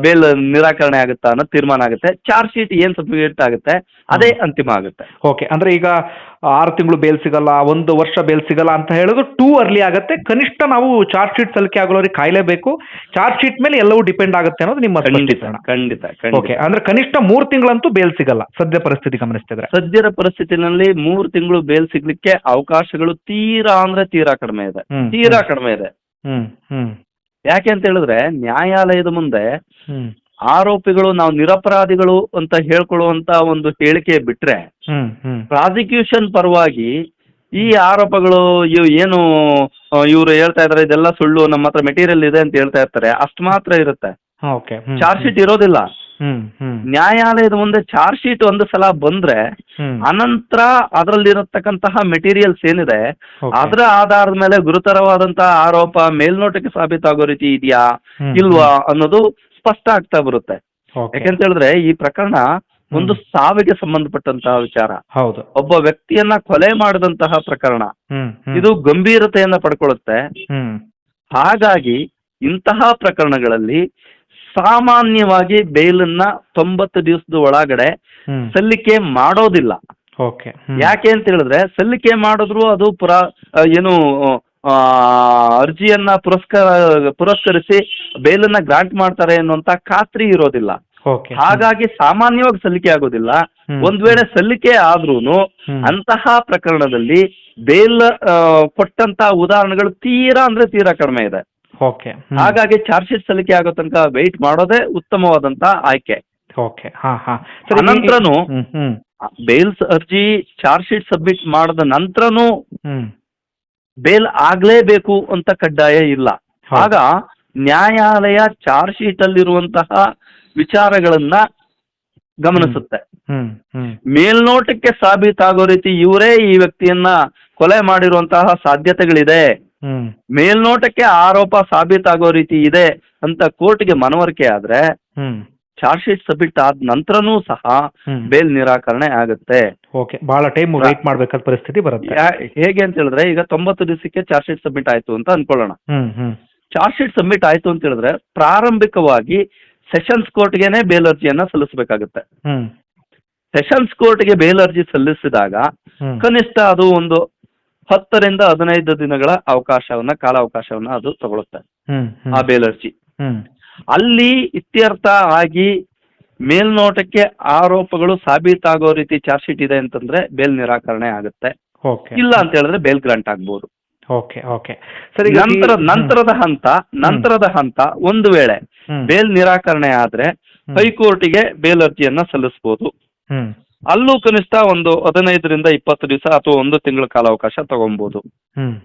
ಬೇಲ್ ನಿರಾಕರಣೆ ಆಗುತ್ತಾ ಅನ್ನೋ ತೀರ್ಮಾನ ಆಗುತ್ತೆ. ಚಾರ್ಜ್ ಶೀಟ್ ಏನ್ ಸಬ್ಮಿಟ್ ಆಗುತ್ತೆ ಅದೇ ಅಂತಿಮ ಆಗುತ್ತೆ. ಓಕೆ ಅಂದ್ರೆ ಈಗ ಆರು ತಿಂಗಳು ಬೇಲ್ ಸಿಗಲ್ಲ ಒಂದು ವರ್ಷ ಬೇಲ್ ಸಿಗಲ್ಲ ಅಂತ ಹೇಳೋದು ಟೂ ಅರ್ಲಿ ಆಗುತ್ತೆ. ಕನಿಷ್ಠ ನಾವು ಚಾರ್ಜ್ ಶೀಟ್ ಸಲ್ಲಿಕೆ ಆಗೋರಿಗೆ ಕಾಯಲೇಬೇಕು. ಚಾರ್ಜ್ ಶೀಟ್ ಮೇಲೆ ಎಲ್ಲವೂ ಡಿಪೆಂಡ್ ಆಗುತ್ತೆ ಅನ್ನೋದು ನಿಮ್ಮ ಖಂಡಿತ ಖಂಡಿತ ಓಕೆ ಅಂದ್ರೆ ಕನಿಷ್ಠ ಮೂರು ತಿಂಗಳಂತೂ ಬೇಲ್ ಸಿಗಲ್ಲ ಸದ್ಯ ಪರಿಸ್ಥಿತಿ ಗಮನಿಸ್ತಿದ್ರೆ. ಸದ್ಯದ ಪರಿಸ್ಥಿತಿನಲ್ಲಿ ಮೂರು ತಿಂಗಳು ಬೇಲ್ ಸಿಗ್ಲಿಕ್ಕೆ ಅವಕಾಶಗಳು ತೀರಾ ಅಂದ್ರೆ ತೀರಾ ಕಡಿಮೆ ಇದೆ. ತೀರಾ ಕಡಿಮೆ ಇದೆ. ಹ್ಮ್ ಹ್ಮ್. ಯಾಕೆ ಅಂತ ಹೇಳಿದ್ರೆ ನ್ಯಾಯಾಲಯದ ಮುಂದೆ ಆರೋಪಿಗಳು ನಾವು ನಿರಪರಾಧಿಗಳು ಅಂತ ಹೇಳ್ಕೊಳ್ಳುವಂತ ಒಂದು ಹೇಳಿಕೆ ಬಿಟ್ರೆ ಪ್ರಾಸಿಕ್ಯೂಷನ್ ಪರವಾಗಿ ಈ ಆರೋಪಗಳು ಇವು ಏನು ಇವರು ಹೇಳ್ತಾ ಇದಾರೆ ಇದೆಲ್ಲ ಸುಳ್ಳು ನಮ್ಮ ಹತ್ರ ಮೆಟೀರಿಯಲ್ ಇದೆ ಅಂತ ಹೇಳ್ತಾ ಇರ್ತಾರೆ ಅಷ್ಟು ಮಾತ್ರ ಇರುತ್ತೆ. ಚಾರ್ಜ್ ಶೀಟ್ ಇರೋದಿಲ್ಲ. ನ್ಯಾಯಾಲಯದ ಮುಂದೆ ಚಾರ್ಜ್ ಶೀಟ್ ಒಂದು ಸಲ ಬಂದ್ರೆ ಅನಂತರ ಅದರಲ್ಲಿರತಕ್ಕಂತಹ ಮೆಟೀರಿಯಲ್ಸ್ ಏನಿದೆ. ಅದರ ಆಧಾರದ ಮೇಲೆ ಗುರುತರವಾದಂತಹ ಆರೋಪ ಮೇಲ್ನೋಟಕ್ಕೆ ಸಾಬೀತಾಗೋ ರೀತಿ ಇದೆಯಾ ಇಲ್ವಾ ಅನ್ನೋದು ಸ್ಪಷ್ಟ ಆಗ್ತಾ ಬರುತ್ತೆ. ಯಾಕಂತ ಹೇಳಿದ್ರೆ ಈ ಪ್ರಕರಣ ಒಂದು ಸಾವಿಗೆ ಸಂಬಂಧಪಟ್ಟಂತಹ ವಿಚಾರ. ಹೌದು. ಒಬ್ಬ ವ್ಯಕ್ತಿಯನ್ನ ಕೊಲೆ ಮಾಡಿದಂತಹ ಪ್ರಕರಣ. ಇದು ಗಂಭೀರತೆಯನ್ನ ಪಡ್ಕೊಳ್ಳುತ್ತೆ. ಹಾಗಾಗಿ ಇಂತಹ ಪ್ರಕರಣಗಳಲ್ಲಿ ಸಾಮಾನ್ಯವಾಗಿ ಬೇಲನ್ನ ತೊಂಬತ್ತು ದಿವಸದ ಒಳಗಡೆ ಸಲ್ಲಿಕೆ ಮಾಡೋದಿಲ್ಲ. ಓಕೆ. ಯಾಕೆ ಅಂತ ಹೇಳಿದ್ರೆ ಸಲ್ಲಿಕೆ ಮಾಡಿದ್ರು ಅದು ಪುರ ಏನು ಅರ್ಜಿಯನ್ನ ಪುರಸ್ಕಾರ ಪುರಸ್ಕರಿಸಿ ಬೇಲನ್ನ ಗ್ರಾಂಟ್ ಮಾಡ್ತಾರೆ ಅನ್ನುವಂತ ಖಾತ್ರಿ ಇರೋದಿಲ್ಲ. ಹಾಗಾಗಿ ಸಾಮಾನ್ಯವಾಗಿ ಸಲ್ಲಿಕೆ ಆಗೋದಿಲ್ಲ. ಒಂದ್ ವೇಳೆ ಸಲ್ಲಿಕೆ ಆದ್ರೂನು ಅಂತಹ ಪ್ರಕರಣದಲ್ಲಿ ಬೇಲ್ ಕೊಟ್ಟಂತ ಉದಾಹರಣೆಗಳು ತೀರಾ ಅಂದ್ರೆ ತೀರಾ ಕಡಿಮೆ ಇದೆ. ಓಕೆ ಹಾಗಾಗಿ ಚಾರ್ಜ್ ಶೀಟ್ ಸಲ್ಲಿಕೆ ಆಗೋ ತನಕ ವೆಯ್ಟ್ ಮಾಡೋದೇ ಉತ್ತಮವಾದಂತ ಆಯ್ಕೆ. ಓಕೆ ಹಾ ಹಾ. ಅನಂತರನು ಬೇಲ್ಸ್ ಅರ್ಜಿ ಚಾರ್ಜ್ ಶೀಟ್ ಸಬ್ಮಿಟ್ ಮಾಡಿದ ನಂತರನು ಬೇಲ್ ಆಗ್ಲೇಬೇಕು ಅಂತ ಕಡ್ಡಾಯ ಇಲ್ಲ. ಆಗ ನ್ಯಾಯಾಲಯ ಚಾರ್ಜ್ ಶೀಟ್ ಅಲ್ಲಿರುವಂತಹ ವಿಚಾರಗಳನ್ನ ಗಮನಿಸುತ್ತೆ. ಮೇಲ್ನೋಟಕ್ಕೆ ಸಾಬೀತಾಗೋ ರೀತಿ ಇವರೇ ಈ ವ್ಯಕ್ತಿಯನ್ನ ಕೊಲೆ ಮಾಡಿರುವಂತಹ ಸಾಧ್ಯತೆಗಳಿದೆ. ಮೇಲ್ನೋಟಕ್ಕೆ ಆರೋಪ ಸಾಬೀತಾಗೋ ರೀತಿ ಇದೆ ಅಂತ ಕೋರ್ಟ್ಗೆ ಮನವರಿಕೆ ಆದ್ರೆ ಚಾರ್ಜ್ ಶೀಟ್ ಸಬ್ಮಿಟ್ ಆದ ನಂತರನೂ ಸಹ ಬೇಲ್ ನಿರಾಕರಣೆ ಆಗುತ್ತೆ. ಓಕೆ. ಬಹಳ ಟೈಮ್ ವೇಟ್ ಮಾಡಬೇಕಾದ ಪರಿಸ್ಥಿತಿ ಬರುತ್ತೆ. ಹೇಗೆ ಅಂತ ಹೇಳಿದ್ರೆ ಈಗ ತೊಂಬತ್ತು ದಿವಸಕ್ಕೆ ಚಾರ್ಜ್ ಶೀಟ್ ಸಬ್ಮಿಟ್ ಆಯ್ತು ಅಂತ ಅನ್ಕೊಳ್ಳೋಣ. ಚಾರ್ಜ್ ಶೀಟ್ ಸಬ್ಮಿಟ್ ಆಯ್ತು ಅಂತ ಹೇಳಿದ್ರೆ ಪ್ರಾರಂಭಿಕವಾಗಿ ಸೆಷನ್ಸ್ ಕೋರ್ಟ್ಗೆನೆ ಬೇಲ್ ಅರ್ಜಿಯನ್ನ ಸಲ್ಲಿಸಬೇಕಾಗುತ್ತೆ. ಸೆಷನ್ಸ್ ಕೋರ್ಟ್ಗೆ ಬೇಲ್ ಅರ್ಜಿ ಸಲ್ಲಿಸಿದಾಗ ಕನಿಷ್ಠ ಅದು ಒಂದು ಹತ್ತರಿಂದ ಹದಿನೈದು ದಿನಗಳ ಅವಕಾಶವನ್ನ ಕಾಲಾವಕಾಶವನ್ನ ಅದು ತಗೊಳುತ್ತೆ. ಆ ಬೇಲರ್ಜಿ ಅಲ್ಲಿ ಇತ್ಯರ್ಥ ಆಗಿ ಮೇಲ್ನೋಟಕ್ಕೆ ಆರೋಪಗಳು ಸಾಬೀತಾಗೋ ರೀತಿ ಚಾರ್ಜ್ ಶೀಟ್ ಇದೆ ಅಂತಂದ್ರೆ ಬೇಲ್ ನಿರಾಕರಣೆ ಆಗುತ್ತೆ. ಇಲ್ಲ ಅಂತ ಹೇಳಿದ್ರೆ ಬೇಲ್ ಗ್ರಾಂಟ್ ಆಗ್ಬೋದು. Okay okay. ಸರಿ ನಂತರ. ನಂತರದ ಹಂತ ನಂತರದ ಹಂತ ಒಂದು ವೇಳೆ ಬೇಲ್ ನಿರಾಕರಣೆ ಆದ್ರೆ ಹೈಕೋರ್ಟ್ಗೆ ಬೇಲ್ ಅರ್ಜಿಯನ್ನ ಸಲ್ಲಿಸಬಹುದು ಅಲ್ಲೂ ಕನಿಷ್ಠ ಒಂದು ಹದಿನೈದರಿಂದ ಇಪ್ಪತ್ತು ದಿವಸ ಅಥವಾ ಒಂದು ತಿಂಗಳ ಕಾಲಾವಕಾಶ ತಗೊಬಹುದು ಹ್ಮ್.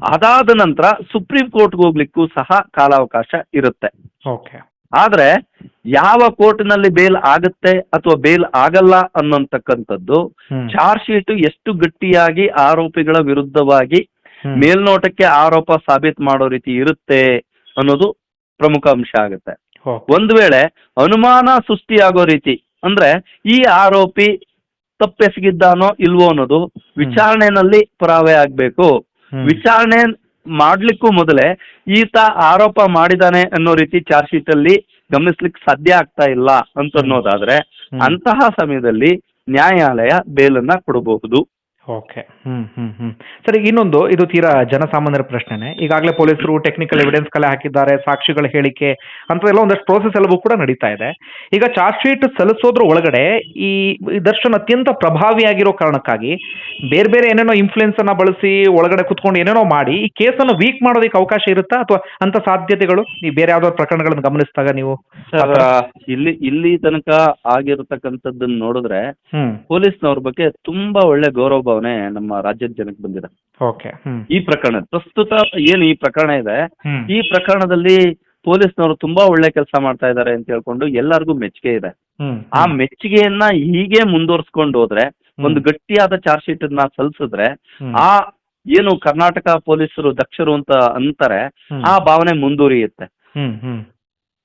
ಅದಾದ ನಂತರ ಸುಪ್ರೀಂ ಕೋರ್ಟ್ಗೆ ಹೋಗ್ಲಿಕ್ಕೂ ಸಹ ಕಾಲಾವಕಾಶ ಇರುತ್ತೆ. ಓಕೆ. ಆದ್ರೆ ಯಾವ ಕೋರ್ಟ್ನಲ್ಲಿ ಬೇಲ್ ಆಗುತ್ತೆ ಅಥವಾ ಬೇಲ್ ಆಗಲ್ಲ ಅನ್ನೋಂತಕ್ಕಂಥದ್ದು ಚಾರ್ಜ್ ಶೀಟ್ ಎಷ್ಟು ಗಟ್ಟಿಯಾಗಿ ಆರೋಪಿಗಳ ವಿರುದ್ಧವಾಗಿ ಮೇಲ್ನೋಟಕ್ಕೆ ಆರೋಪ ಸಾಬೀತ್ ಮಾಡೋ ರೀತಿ ಇರುತ್ತೆ ಅನ್ನೋದು ಪ್ರಮುಖ ಅಂಶ ಆಗುತ್ತೆ. ಒಂದು ವೇಳೆ ಅನುಮಾನ ಸೃಷ್ಟಿಯಾಗೋ ರೀತಿ ಅಂದ್ರೆ ಈ ಆರೋಪಿ ತಪ್ಪೆಸಗಿದ್ದಾನೋ ಇಲ್ವೋ ಅನ್ನೋದು ವಿಚಾರಣೆನಲ್ಲಿ ಪುರಾವೆ ಆಗ್ಬೇಕು. ವಿಚಾರಣೆ ಮಾಡ್ಲಿಕ್ಕೂ ಮೊದಲೇ ಈತ ಆರೋಪ ಮಾಡಿದಾನೆ ಅನ್ನೋ ರೀತಿ ಚಾರ್ಜ್ ಶೀಟ್ ಅಲ್ಲಿ ಗಮನಿಸ್ಲಿಕ್ಕೆ ಸಾಧ್ಯ ಆಗ್ತಾ ಇಲ್ಲ ಅಂತ ಅನ್ನೋದಾದ್ರೆ ಅಂತಹ ಸಮಯದಲ್ಲಿ ನ್ಯಾಯಾಲಯ ಬೇಲನ್ನ ಕೊಡಬಹುದು. Okay hmm hmm hmm. ಸರಿ ಇನ್ನೊಂದು ಇದು ತೀರಾ ಜನಸಾಮಾನ್ಯರ ಪ್ರಶ್ನೆನೆ. ಈಗಾಗಲೇ ಪೊಲೀಸರು ಟೆಕ್ನಿಕಲ್ ಎವಿಡೆನ್ಸ್ ಕಲೆ ಹಾಕಿದ್ದಾರೆ ಸಾಕ್ಷಿಗಳ ಹೇಳಿಕೆ ಅಂಥದ್ದೆಲ್ಲ ಒಂದಷ್ಟು ಪ್ರೋಸೆಸ್ ಎಲ್ಲವೂ ಕೂಡ ನಡೀತಾ ಇದೆ. ಈಗ ಚಾರ್ಜ್ ಶೀಟ್ ಸಲ್ಲಿಸೋದ್ರ ಒಳಗಡೆ ಈ ಈ ದರ್ಶನ್ ಅತ್ಯಂತ ಪ್ರಭಾವಿಯಾಗಿರೋ ಕಾರಣಕ್ಕಾಗಿ ಬೇರೆ ಬೇರೆ ಏನೇನೋ ಇನ್ಫ್ಲುಯೆನ್ಸ್ ಅನ್ನ ಬಳಸಿ ಒಳಗಡೆ ಕುತ್ಕೊಂಡು ಏನೇನೋ ಮಾಡಿ ಈ ಕೇಸನ್ನು ವೀಕ್ ಮಾಡೋದಕ್ಕೆ ಅವಕಾಶ ಇರುತ್ತಾ ಅಥವಾ ಅಂತ ಸಾಧ್ಯತೆಗಳು? ನೀವು ಬೇರೆ ಯಾವ್ದಾದ್ರು ಪ್ರಕರಣಗಳನ್ನು ಗಮನಿಸಿದಾಗ ನೀವು ಸರ್ ಇಲ್ಲಿ ಇಲ್ಲಿ ತನಕ ಆಗಿರತಕ್ಕಂಥದ್ದನ್ನ ನೋಡಿದ್ರೆ ಹ್ಮ್. ಪೊಲೀಸ್ನವ್ರ ಬಗ್ಗೆ ತುಂಬಾ ಒಳ್ಳೆ ಗೌರವ ಭಾವನೆ ನಮ್ಮ ರಾಜ್ಯದ ಜನಕ್ಕೆ ಬಂದಿದೆ. Okay hmm. ಈ ಪ್ರಕರಣ ಪ್ರಸ್ತುತ ಏನು ಈ ಪ್ರಕರಣ ಇದೆ ಹ್ಮ್. ಈ ಪ್ರಕರಣದಲ್ಲಿ ಪೊಲೀಸ್ನವರು ತುಂಬಾ ಒಳ್ಳೆ ಕೆಲಸ ಮಾಡ್ತಾ ಇದ್ದಾರೆ ಅಂತ ಹೇಳ್ಕೊಂಡು ಎಲ್ಲರಿಗೂ ಮೆಚ್ಚುಗೆ ಇದೆ. ಹ್ಮ್ ಆ ಮೆಚ್ಚುಗೆಯನ್ನ ಹೀಗೆ ಮುಂದುವರ್ಸ್ಕೊಂಡು ಹೋದ್ರೆ ಒಂದು ಗಟ್ಟಿಯಾದ ಚಾರ್ಜ್ ಶೀಟ್ ಅನ್ನ ಸಲ್ಲಿಸಿದ್ರೆ ಹ್ಮ್. ಆ ಏನು ಕರ್ನಾಟಕ ಪೊಲೀಸರು ದಕ್ಷರು ಅಂತ ಅಂತಾರೆ ಹ್ಮ್. ಆ ಭಾವನೆ ಮುಂದುವರಿಯುತ್ತೆ. ಹ್ಮ್ ಹ್ಮ್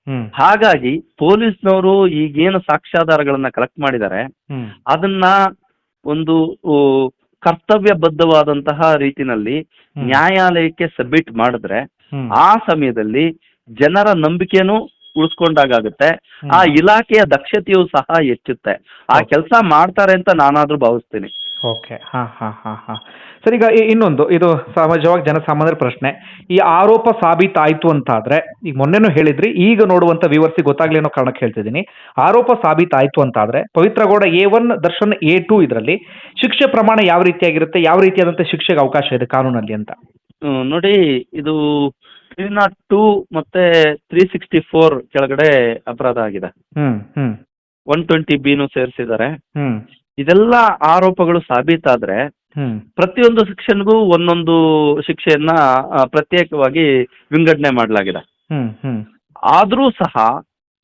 ಹ್ಮ್. ಹಾಗಾಗಿ ಪೊಲೀಸ್ನವರು ಈಗೇನು ಸಾಕ್ಷ್ಯಾಧಾರಗಳನ್ನ ಕಲೆಕ್ಟ್ ಮಾಡಿದ್ದಾರೆ ಹ್ಮ್. ಅದನ್ನ ಒಂದು ಊ, ಕರ್ತವ್ಯಬದ್ಧವಾದಂತಹ ರೀತಿನಲ್ಲಿ ಹ್ಮ್. ನ್ಯಾಯಾಲಯಕ್ಕೆ ಸಬ್ಮಿಟ್ ಮಾಡಿದ್ರೆ ಆ ಸಮಯದಲ್ಲಿ ಜನರ ನಂಬಿಕೆನೂ ಉಳಿಸ್ಕೊಂಡಾಗುತ್ತೆ. ಆ ಇಲಾಖೆಯ ದಕ್ಷತೆಯು ಸಹ ಹೆಚ್ಚುತ್ತೆ. ಆ ಕೆಲಸ ಮಾಡ್ತಾರೆ ಅಂತ ನಾನಾದ್ರೂ ಭಾವಿಸ್ತೀನಿ. ಓಕೆ ಹಾ ಹಾ ಹಾ ಹಾ. ಸರ್ ಈಗ ಇನ್ನೊಂದು ಇದು ಸಹಜವಾಗಿ ಜನಸಾಮಾನ್ಯರ ಪ್ರಶ್ನೆ. ಈ ಆರೋಪ ಸಾಬೀತಾಯ್ತು ಅಂತಾದ್ರೆ ಈಗ ಮೊನ್ನೆನೂ ಹೇಳಿದ್ರಿ ಈಗ ನೋಡುವಂತ ವ್ಯೂವರ್ಸಿಗೆ ಗೊತ್ತಾಗ್ಲಿ ಅನ್ನೋ ಕಾರಣಕ್ಕೆ ಹೇಳ್ತಿದ್ದೀನಿ. ಆರೋಪ ಸಾಬೀತಾಯ್ತು ಅಂತಾದ್ರೆ Pavithra Gowda A one Darshan A two ಇದರಲ್ಲಿ ಶಿಕ್ಷೆ ಪ್ರಮಾಣ ಯಾವ ರೀತಿಯಾಗಿರುತ್ತೆ ಯಾವ ರೀತಿಯಾದಂಥ ಶಿಕ್ಷೆಗೆ ಅವಕಾಶ ಇದೆ ಕಾನೂನಲ್ಲಿ ಅಂತ? ನೋಡಿ ಇದು ತ್ರೀ ನಾಟ್ ಟೂ ಮತ್ತೆ ತ್ರೀ ಸಿಕ್ಸ್ಟಿ ಫೋರ್ ಕೆಳಗಡೆ ಅಪರಾಧ ಆಗಿದೆ. Hmm hmm. ಒನ್ ಟ್ವೆಂಟಿ ಬಿನು ಸೇರಿಸಿದ್ದಾರೆ. ಇದೆಲ್ಲ ಆರೋಪಗಳು ಸಾಬೀತಾದ್ರೆ ಪ್ರತಿಯೊಂದು ಸೆಕ್ಷನ್ಗೂ ಒಂದೊಂದು ಶಿಕ್ಷೆಯನ್ನ ಪ್ರತ್ಯೇಕವಾಗಿ ವಿಂಗಡಣೆ ಮಾಡಲಾಗಿದೆ. ಆದ್ರೂ ಸಹ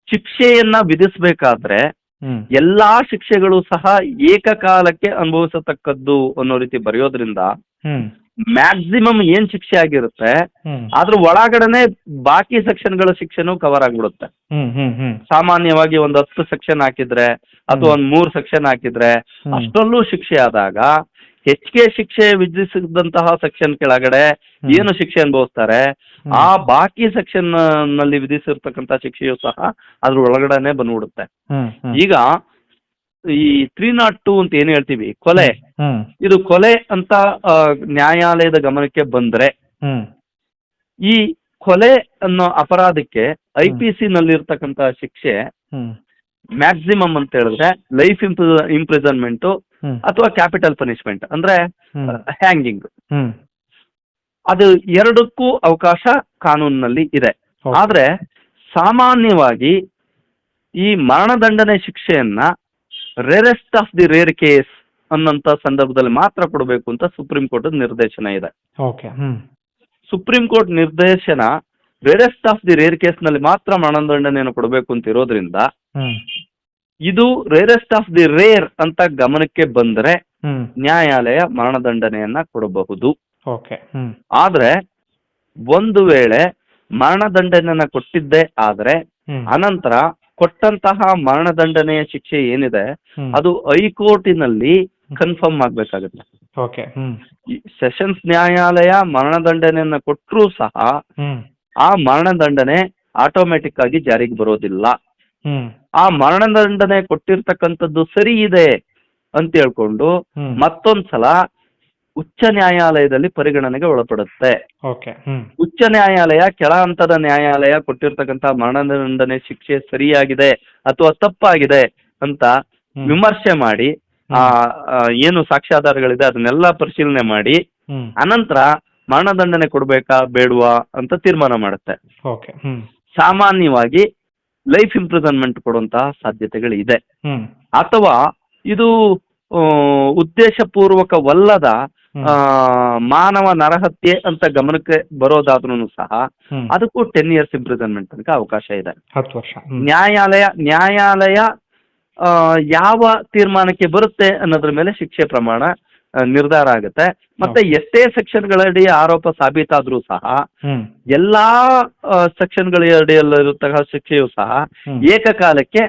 ಶಿಕ್ಷೆಯನ್ನ ವಿಧಿಸಬೇಕಾದ್ರೆ ಎಲ್ಲಾ ಶಿಕ್ಷೆಗಳು ಸಹ ಏಕಕಾಲಕ್ಕೆ ಅನುಭವಿಸತಕ್ಕದ್ದು ಅನ್ನೋ ರೀತಿ ಬರೆಯೋದ್ರಿಂದ ಮ್ಯಾಕ್ಸಿಮಮ್ ಏನ್ ಶಿಕ್ಷೆ ಆಗಿರುತ್ತೆ ಅದ್ರ ಒಳಗಡೆನೆ ಬಾಕಿ ಸೆಕ್ಷನ್ಗಳ ಶಿಕ್ಷೆನೂ ಕವರ್ ಆಗ್ಬಿಡುತ್ತೆ. ಸಾಮಾನ್ಯವಾಗಿ ಒಂದ್ ಹತ್ತು ಸೆಕ್ಷನ್ ಹಾಕಿದ್ರೆ ಅಥವಾ ಒಂದ್ ಮೂರ್ ಸೆಕ್ಷನ್ ಹಾಕಿದ್ರೆ. ಅಷ್ಟರಲ್ಲೂ ಶಿಕ್ಷೆ ಆದಾಗ ಹೆಚ್ಚಿಗೆ ಶಿಕ್ಷೆ ವಿಧಿಸಿದಂತಹ ಸೆಕ್ಷನ್ ಕೆಳಗಡೆ ಏನು ಶಿಕ್ಷೆ ಅನುಭವಿಸ್ತಾರೆ? ಆ ಬಾಕಿ ಸೆಕ್ಷನ್ನಲ್ಲಿ ವಿಧಿಸಿರ್ತಕ್ಕಂತ ಶಿಕ್ಷೆಯು ಸಹ ಅದ್ರ ಒಳಗಡೆನೆ ಬಂದ್ಬಿಡುತ್ತೆ. ಈಗ ಈ ತ್ರೀ ನಾಟ್ ಟೂ ಅಂತ ಏನ್ ಹೇಳ್ತೀವಿ? ಕೊಲೆ. ಇದು ಕೊಲೆ ಅಂತ ನ್ಯಾಯಾಲಯದ ಗಮನಕ್ಕೆ ಬಂದ್ರೆ ಈ ಕೊಲೆ ಅನ್ನೋ ಅಪರಾಧಕ್ಕೆ ಐ ಪಿ ಸಿ ನಲ್ಲಿರ್ತಕ್ಕಂತ ಶಿಕ್ಷೆ ಮ್ಯಾಕ್ಸಿಮಮ್ ಅಂತ ಹೇಳಿದ್ರೆ ಲೈಫ್ ಇಂಪ್ರಿಸನ್ಮೆಂಟ್ ಅಥವಾ ಕ್ಯಾಪಿಟಲ್ ಪನಿಷ್ಮೆಂಟ್ ಅಂದ್ರೆ ಹ್ಯಾಂಗಿಂಗ್ ಅದು ಎರಡಕ್ಕೂ ಅವಕಾಶ ಕಾನೂನಿನಲ್ಲಿ ಇದೆ. ಆದ್ರೆ ಸಾಮಾನ್ಯವಾಗಿ ಈ ಮರಣದಂಡನೆ ಶಿಕ್ಷೆಯನ್ನ rarest of the rare case ಅನ್ನಂತ ಸಂದರ್ಭದಲ್ಲಿ ಮಾತ್ರ ಕೊಡಬೇಕು ಅಂತ ಸುಪ್ರೀಂ ಕೋರ್ಟ್ ನಿರ್ದೇಶನ ಇದೆ. ಸುಪ್ರೀಂ ಕೋರ್ಟ್ ನಿರ್ದೇಶನ ರೇರೆಸ್ಟ್ ಆಫ್ ದಿ ರೇರ್ ಕೇಸ್ನಲ್ಲಿ ಮಾತ್ರ ಮರಣದಂಡನೆಯನ್ನು ಕೊಡಬೇಕು ಅಂತ ಇರೋದ್ರಿಂದ ಇದು ರೇರೆಸ್ಟ್ ಆಫ್ ದಿ ರೇರ್ ಅಂತ ಗಮನಕ್ಕೆ ಬಂದರೆ ನ್ಯಾಯಾಲಯ ಮರಣದಂಡನೆಯನ್ನ ಕೊಡಬಹುದು. ಓಕೆ. ಆದ್ರೆ ಒಂದು ವೇಳೆ ಮರಣದಂಡನೆಯನ್ನ ಕೊಟ್ಟಿದ್ದೆ ಆದ್ರೆ ಅನಂತರ ಕೊಟ್ಟಂತಹ ಮರಣದಂಡನೆಯ ಶಿಕ್ಷೆ ಏನಿದೆ ಅದು ಹೈಕೋರ್ಟಿನಲ್ಲಿ ಕನ್ಫರ್ಮ್ ಆಗ್ಬೇಕಾಗುತ್ತೆ. ಸೆಷನ್ಸ್ ನ್ಯಾಯಾಲಯ ಮರಣದಂಡನೆಯನ್ನ ಕೊಟ್ಟರೂ ಸಹ ಆ ಮರಣದಂಡನೆ ಆಟೋಮೆಟಿಕ್ ಆಗಿ ಜಾರಿಗೆ ಬರೋದಿಲ್ಲ. ಆ ಮರಣದಂಡನೆ ಕೊಟ್ಟಿರ್ತಕ್ಕಂಥದ್ದು ಸರಿ ಇದೆ ಅಂತ ಹೇಳ್ಕೊಂಡು ಮತ್ತೊಂದ್ಸಲ ಉಚ್ಚ ನ್ಯಾಯಾಲಯದಲ್ಲಿ ಪರಿಗಣನೆಗೆ ಒಳಪಡುತ್ತೆ. ಉಚ್ಚ ನ್ಯಾಯಾಲಯ ಕೆಳ ಹಂತದ ನ್ಯಾಯಾಲಯ ಕೊಟ್ಟಿರ್ತಕ್ಕಂತ ಮರಣದಂಡನೆ ಶಿಕ್ಷೆ ಸರಿಯಾಗಿದೆ ಅಥವಾ ತಪ್ಪಾಗಿದೆ ಅಂತ ವಿಮರ್ಶೆ ಮಾಡಿ ಆ ಏನು ಸಾಕ್ಷ್ಯಾಧಾರಗಳಿದೆ ಅದನ್ನೆಲ್ಲ ಪರಿಶೀಲನೆ ಮಾಡಿ ಅನಂತರ ಮರಣದಂಡನೆ ಕೊಡ್ಬೇಕಾ ಬೇಡವಾ ಅಂತ ತೀರ್ಮಾನ ಮಾಡುತ್ತೆ. ಸಾಮಾನ್ಯವಾಗಿ ಲೈಫ್ ಇಂಪ್ರಿಸನ್ಮೆಂಟ್ ಕೊಡುವಂತಹ ಸಾಧ್ಯತೆಗಳಿದೆ. ಇದೆ ಅಥವಾ ಇದು ಉದ್ದೇಶಪೂರ್ವಕವಲ್ಲದ ಮಾನವ ನರಹತ್ಯೆ ಅಂತ ಗಮನಕ್ಕೆ ಬರೋದಾದ್ರೂ ಸಹ ಅದಕ್ಕೂ ಟೆನ್ ಇಯರ್ಸ್ ಇಂಪ್ರಿಸನ್ಮೆಂಟ್ ತನಕ ಅವಕಾಶ ಇದೆ. ಹತ್ತು ವರ್ಷ. ನ್ಯಾಯಾಲಯ ನ್ಯಾಯಾಲಯ ಯಾವ ತೀರ್ಮಾನಕ್ಕೆ ಬರುತ್ತೆ ಅನ್ನೋದ್ರ ಮೇಲೆ ಶಿಕ್ಷೆ ಪ್ರಮಾಣ ನಿರ್ಧಾರ ಆಗುತ್ತೆ. ಮತ್ತೆ ಎಷ್ಟೇ ಸೆಕ್ಷನ್ಗಳಡಿ ಆರೋಪ ಸಾಬೀತಾದ್ರೂ ಸಹ ಎಲ್ಲಾ ಸೆಕ್ಷನ್ಗಳ ಅಡಿಯಲ್ಲಿರತಕ್ಕ ಶಿಕ್ಷೆಯು ಸಹ. ಏಕಕಾಲಕ್ಕೆ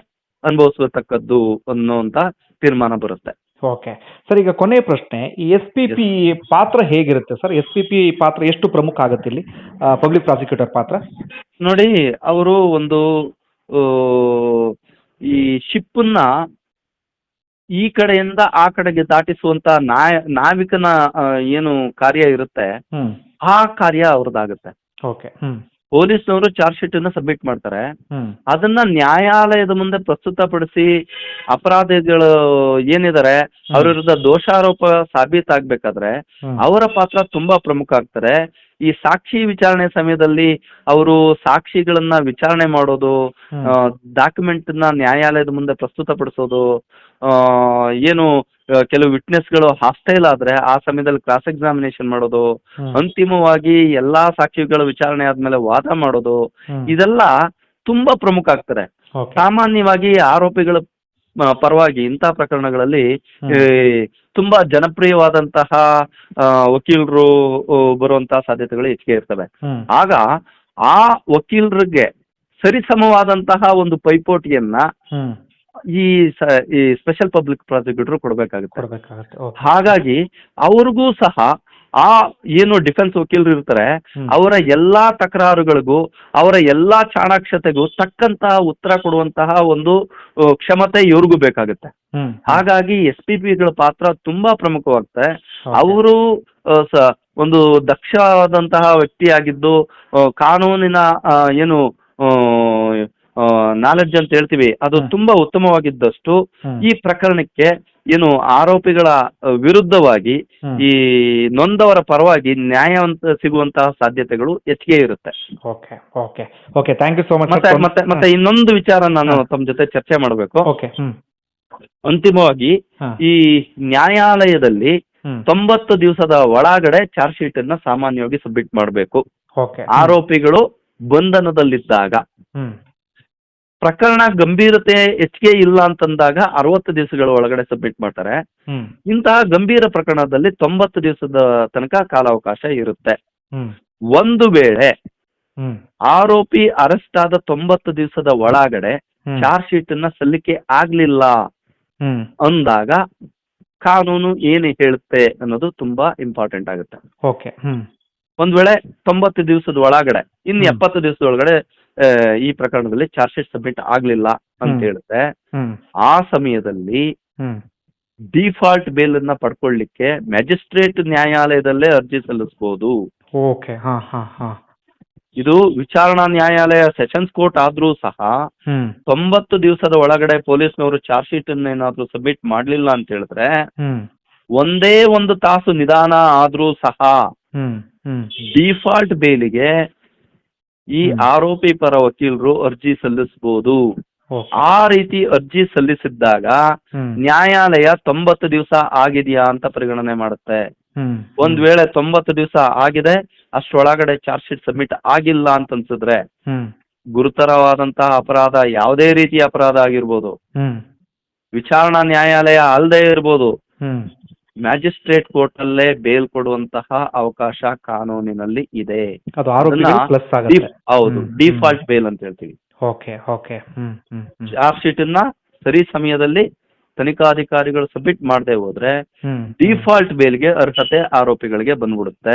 ಅನುಭವಿಸತಕ್ಕದ್ದು ಅನ್ನುವಂತ ತೀರ್ಮಾನ ಬರುತ್ತೆ. ಓಕೆ ಸರ್ ಈಗ ಕೊನೆಯ ಪ್ರಶ್ನೆ ಈ ಎಸ್ ಪಿ ಪಿ ಪಾತ್ರ ಹೇಗಿರುತ್ತೆ? ಸರ್ ಎಸ್ ಪಿ ಪಿ ಪಾತ್ರ ಎಷ್ಟು ಪ್ರಮುಖ ಆಗುತ್ತೆ ಇಲ್ಲಿ? ಪಬ್ಲಿಕ್ ಪ್ರಾಸಿಕ್ಯೂಟರ್ ಪಾತ್ರ? ನೋಡಿ ಅವರು ಒಂದು ಈ ಶಿಪ್ಪನ್ನ ಈ ಕಡೆಯಿಂದ ಆ ಕಡೆಗೆ ದಾಟಿಸುವಂತ ನಾಯ ನಾವಿಕನ ಏನು ಕಾರ್ಯ ಇರುತ್ತೆ ಆ ಕಾರ್ಯ ಅವ್ರದ್ದಾಗುತ್ತೆ. ಓಕೆ. ಪೊಲೀಸ್ನವರು ಚಾರ್ಜ್ ಶೀಟ್ ಅನ್ನ ಸಬ್ಮಿಟ್ ಮಾಡ್ತಾರೆ. ಅದನ್ನ ನ್ಯಾಯಾಲಯದ ಮುಂದೆ ಪ್ರಸ್ತುತಪಡಿಸಿ ಅಪರಾಧಿಗಳು ಏನಿದ್ದಾರೆ ಅವ್ರ ವಿರುದ್ಧ ದೋಷಾರೋಪ ಸಾಬೀತಾಗ್ಬೇಕಾದ್ರೆ ಅವರ ಪಾತ್ರ ತುಂಬಾ ಪ್ರಮುಖ ಆಗ್ತಾರೆ ಈ ಸಾಕ್ಷಿ ವಿಚಾರಣೆ ಸಮಯದಲ್ಲಿ ಅವರು ಸಾಕ್ಷಿಗಳನ್ನ ವಿಚಾರಣೆ ಮಾಡೋದು ಡಾಕ್ಯುಮೆಂಟ್ನ ನ್ಯಾಯಾಲಯದ ಮುಂದೆ ಪ್ರಸ್ತುತಪಡಿಸೋದು ಆ, ಏನು ಕೆಲವು ವಿಟ್ನೆಸ್ಗಳು ಹಾಸ್ಟೈಲ್ ಆದ್ರೆ ಆ ಸಮಯದಲ್ಲಿ ಕ್ರಾಸ್ ಎಕ್ಸಾಮಿನೇಷನ್ ಮಾಡೋದು ಅಂತಿಮವಾಗಿ ಎಲ್ಲಾ ಸಾಕ್ಷಿಗಳ ವಿಚಾರಣೆ ಆದ್ಮೇಲೆ ವಾದ ಮಾಡೋದು. ಇದೆಲ್ಲ ತುಂಬಾ ಪ್ರಮುಖ ಆಗ್ತಾರೆ ಸಾಮಾನ್ಯವಾಗಿ ಆರೋಪಿಗಳ ಪರವಾಗಿ ಇಂತಹ ಪ್ರಕರಣಗಳಲ್ಲಿ ತುಂಬಾ ಜನಪ್ರಿಯವಾದಂತಹ ವಕೀಲರು ಬರುವಂತಹ ಸಾಧ್ಯತೆಗಳು ಹೆಚ್ಚಿಗೆ ಇರ್ತವೆ. ಆಗ ಆ ವಕೀಲರಿಗೆ ಸರಿಸಮವಾದಂತಹ ಒಂದು ಪೈಪೋಟಿಯನ್ನ ಈ ಈ ಸ್ಪೆಷಲ್ ಪಬ್ಲಿಕ್ ಪ್ರಾಸಿಕ್ಯೂಟರ್ ಕೊಡ್ಬೇಕಾಗತ್ತೆ. ಹಾಗಾಗಿ ಅವ್ರಿಗೂ ಸಹ ಆ ಏನು ಡಿಫೆನ್ಸ್ ವಕೀಲರು ಇರ್ತಾರೆ ಅವರ ಎಲ್ಲಾ ತಕರಾರುಗಳಿಗೂ ಅವರ ಎಲ್ಲಾ ಚಾಣಾಕ್ಷತೆಗೂ ತಕ್ಕಂತಹ ಉತ್ತರ ಕೊಡುವಂತಹ ಒಂದು ಕ್ಷಮತೆ ಇವ್ರಿಗೂ ಬೇಕಾಗುತ್ತೆ. ಹಾಗಾಗಿ ಎಸ್ ಪಿ ಪಿಗಳ ಪಾತ್ರ ತುಂಬಾ ಪ್ರಮುಖವಾಗುತ್ತೆ. ಅವರು ಒಂದು ದಕ್ಷವಾದಂತಹ ವ್ಯಕ್ತಿಯಾಗಿದ್ದು ಕಾನೂನಿನ ಏನು ನಾಲೆಡ್ಜ್ ಅಂತ ಹೇಳ್ತೀವಿ ಅದು ತುಂಬಾ ಉತ್ತಮವಾಗಿದ್ದಷ್ಟು. ಈ ಪ್ರಕರಣಕ್ಕೆ ಏನು ಆರೋಪಿಗಳ ವಿರುದ್ಧವಾಗಿ ಈ ನೊಂದವರ ಪರವಾಗಿ ನ್ಯಾಯವಂತ ಸಿಗುವಂತಹ ಸಾಧ್ಯತೆಗಳು ಹೆಚ್ಚಿಗೆ ಇರುತ್ತೆ. Okay okay okay thank you so much ಮತ್ತೆ ಮತ್ತೆ ಮತ್ತೆ ಇನ್ನೊಂದು ವಿಚಾರ ನಾನು. ತಮ್ಮ ಜೊತೆ ಚರ್ಚೆ ಮಾಡಬೇಕು. ಓಕೆ ಅಂತಿಮವಾಗಿ ಈ ನ್ಯಾಯಾಲಯದಲ್ಲಿ ತೊಂಬತ್ತು ದಿವಸದ ಒಳಗಡೆ ಚಾರ್ಜ್ ಶೀಟ್ ಅನ್ನ ಸಾಮಾನ್ಯವಾಗಿ ಸಬ್ಮಿಟ್ ಮಾಡಬೇಕು. ಆರೋಪಿಗಳು ಬಂಧನದಲ್ಲಿದ್ದಾಗ. ಪ್ರಕರಣ ಗಂಭೀರತೆ ಹೆಚ್ಚಿಗೆ ಇಲ್ಲ ಅಂತಂದಾಗ ಅರವತ್ತು ದಿವಸಗಳ ಒಳಗಡೆ ಸಬ್ಮಿಟ್ ಮಾಡ್ತಾರೆ. ಇಂತಹ ಗಂಭೀರ ಪ್ರಕರಣದಲ್ಲಿ ತೊಂಬತ್ತು ದಿವಸದ ತನಕ ಕಾಲಾವಕಾಶ ಇರುತ್ತೆ. ಒಂದು ವೇಳೆ ಆರೋಪಿ ಅರೆಸ್ಟ್ ಆದ ತೊಂಬತ್ತು ದಿವಸದ ಒಳಗಡೆ ಚಾರ್ಜ್ ಶೀಟ್ ಅನ್ನ ಸಲ್ಲಿಕೆ ಆಗ್ಲಿಲ್ಲ ಅಂದಾಗ ಕಾನೂನು ಏನು ಹೇಳುತ್ತೆ ಅನ್ನೋದು ತುಂಬಾ ಇಂಪಾರ್ಟೆಂಟ್ ಆಗುತ್ತೆ. ಓಕೆ ಒಂದ್ ವೇಳೆ ತೊಂಬತ್ತು ದಿವಸದ ಒಳಗಡೆ ಇನ್. ಎಪ್ಪತ್ತು ದಿವಸದ ಒಳಗಡೆ ಈ ಪ್ರಕರಣದಲ್ಲಿ ಚಾರ್ಜ್ ಶೀಟ್ ಸಬ್ಮಿಟ್ ಆಗ್ಲಿಲ್ಲ ಅಂತ ಹೇಳಿದ್ರೆ ಆ ಸಮಯದಲ್ಲಿ ಡಿಫಾಲ್ಟ್ ಬೇಲ್ ಅನ್ನ ಪಡ್ಕೊಳ್ಳಿಕ್ಕೆ ಮ್ಯಾಜಿಸ್ಟ್ರೇಟ್ ನ್ಯಾಯಾಲಯದಲ್ಲೇ ಅರ್ಜಿ ಸಲ್ಲಿಸಬಹುದು ಇದು ವಿಚಾರಣಾ ನ್ಯಾಯಾಲಯ ಸೆಷನ್ಸ್ ಕೋರ್ಟ್ ಆದ್ರೂ ಸಹ ತೊಂಬತ್ತು ದಿವಸದ ಒಳಗಡೆ ಪೊಲೀಸ್ನವರು ಚಾರ್ಜ್ ಶೀಟ್ ಅನ್ನ ಏನಾದ್ರೂ ಸಬ್ಮಿಟ್ ಮಾಡ್ಲಿಲ್ಲ ಅಂತ ಹೇಳಿದ್ರೆ ಒಂದೇ ಒಂದು ತಾಸು ನಿಧಾನ ಆದ್ರೂ ಸಹ ಡಿಫಾಲ್ಟ್ ಬೇಲಿಗೆ ಈ ಆರೋಪಿ ಪರ ವಕೀಲರು ಅರ್ಜಿ ಸಲ್ಲಿಸಬಹುದು. ಆ ರೀತಿ ಅರ್ಜಿ ಸಲ್ಲಿಸಿದ್ದಾಗ ನ್ಯಾಯಾಲಯ ತೊಂಬತ್ತು ದಿವಸ ಆಗಿದೆಯಾ ಅಂತ ಪರಿಗಣನೆ ಮಾಡುತ್ತೆ. ಒಂದ್ ವೇಳೆ ತೊಂಬತ್ತು ದಿವಸ ಆಗಿದೆ ಅಷ್ಟೊಳಗಡೆ ಚಾರ್ಜ್ ಶೀಟ್ ಸಬ್ಮಿಟ್ ಆಗಿಲ್ಲ ಅಂತ ಅನ್ಸಿದ್ರೆ ಗುರುತರವಾದಂತಹ ಅಪರಾಧ ಯಾವುದೇ ರೀತಿಯ ಅಪರಾಧ ಆಗಿರ್ಬೋದು. ವಿಚಾರಣಾ ನ್ಯಾಯಾಲಯ ಅಲ್ಲದೆ ಇರ್ಬೋದು. ಮ್ಯಾಜಿಸ್ಟ್ರೇಟ್ ಕೋರ್ಟ್ ಅಲ್ಲೇ ಬೇಲ್ ಕೊಡುವಂತಹ ಅವಕಾಶ ಕಾನೂನಿನಲ್ಲಿ ಇದೆ. ಅದು ಆರೋಪಿಗಳು ಅದನ್ನ ಪ್ಲಸ್ ಡಿ- ಆಗುತ್ತೆ. ಹೌದು ಹ್ಮ್, ಡಿಫಾಲ್ಟ್ ಬೇಲ್ ಅಂತ ಹೇಳ್ತೀವಿ okay okay. Hmm hmm hmm. Charge sheet ಅನ್ನ ಸರಿ ಸಮಯದಲ್ಲಿ ತನಿಖಾಧಿಕಾರಿಗಳು ಸಬ್ಮಿಟ್ ಮಾಡದೆ ಹೋದ್ರೆ ಹ್ಮ್ ಡಿಫಾಲ್ಟ್ ಬೇಲ್ಗೆ ಅರ್ಹತೆ ಆರೋಪಿಗಳಿಗೆ ಬಂದ್ಬಿಡುತ್ತೆ.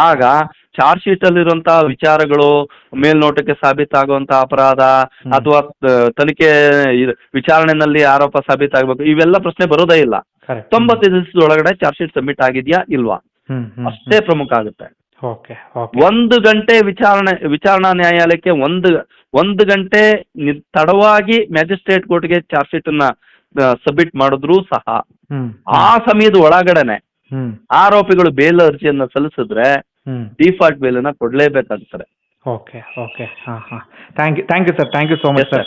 ಆಗ ಚಾರ್ಜ್ ಶೀಟ್ ಅಲ್ಲಿರುವಂತಹ ವಿಚಾರಗಳು ಮೇಲ್ನೋಟಕ್ಕೆ ಸಾಬೀತಾಗುವಂತಹ ಅಪರಾಧ ಹ್ಮ್. ಅಥವಾ ತನಿಖೆ ಇದು- ವಿಚಾರಣೆನಲ್ಲಿ ಆರೋಪ ಸಾಬೀತಾಗಬೇಕು ಇವೆಲ್ಲ ಪ್ರಶ್ನೆ ಬರೋದೇ ಇಲ್ಲ. ಕರೆಕ್ಟ್ ತೊಂಬತ್ತು ದಿವಸದ ಒಳಗಡೆ ಚಾರ್ಜ್ ಶೀಟ್ ಸಬ್ಮಿಟ್ ಆಗಿದ್ಯಾ ಇಲ್ವಾ? ಅಷ್ಟೇ ಪ್ರಮುಖ ಆಗುತ್ತೆ. ಒಂದು ಗಂಟೆ ವಿಚಾರಣೆ ವಿಚಾರಣಾ ನ್ಯಾಯಾಲಯಕ್ಕೆ ಒಂದು ಒಂದು ಗಂಟೆ ತಡವಾಗಿ ಮ್ಯಾಜಿಸ್ಟ್ರೇಟ್ ಕೋರ್ಟ್ಗೆ ಚಾರ್ಜ್ ಶೀಟ್ ಅನ್ನ ಸಬ್ಮಿಟ್ ಮಾಡಿದ್ರು ಸಹ ಆ ಸಮಯದ ಒಳಗಡೆನೆ ಆರೋಪಿಗಳು ಬೇಲ್ ಅರ್ಜಿಯನ್ನ ಸಲ್ಲಿಸಿದ್ರೆ ಡಿಫಾಲ್ಟ್ ಬೇಲ್ ಅನ್ನ ಕೊಡ್ಲೇಬೇಕಾಗ್ತದೆ. ಓಕೆ ಓಕೆ ಹಾಂ ಹಾಂ. Thank you thank you sir thank you so much sir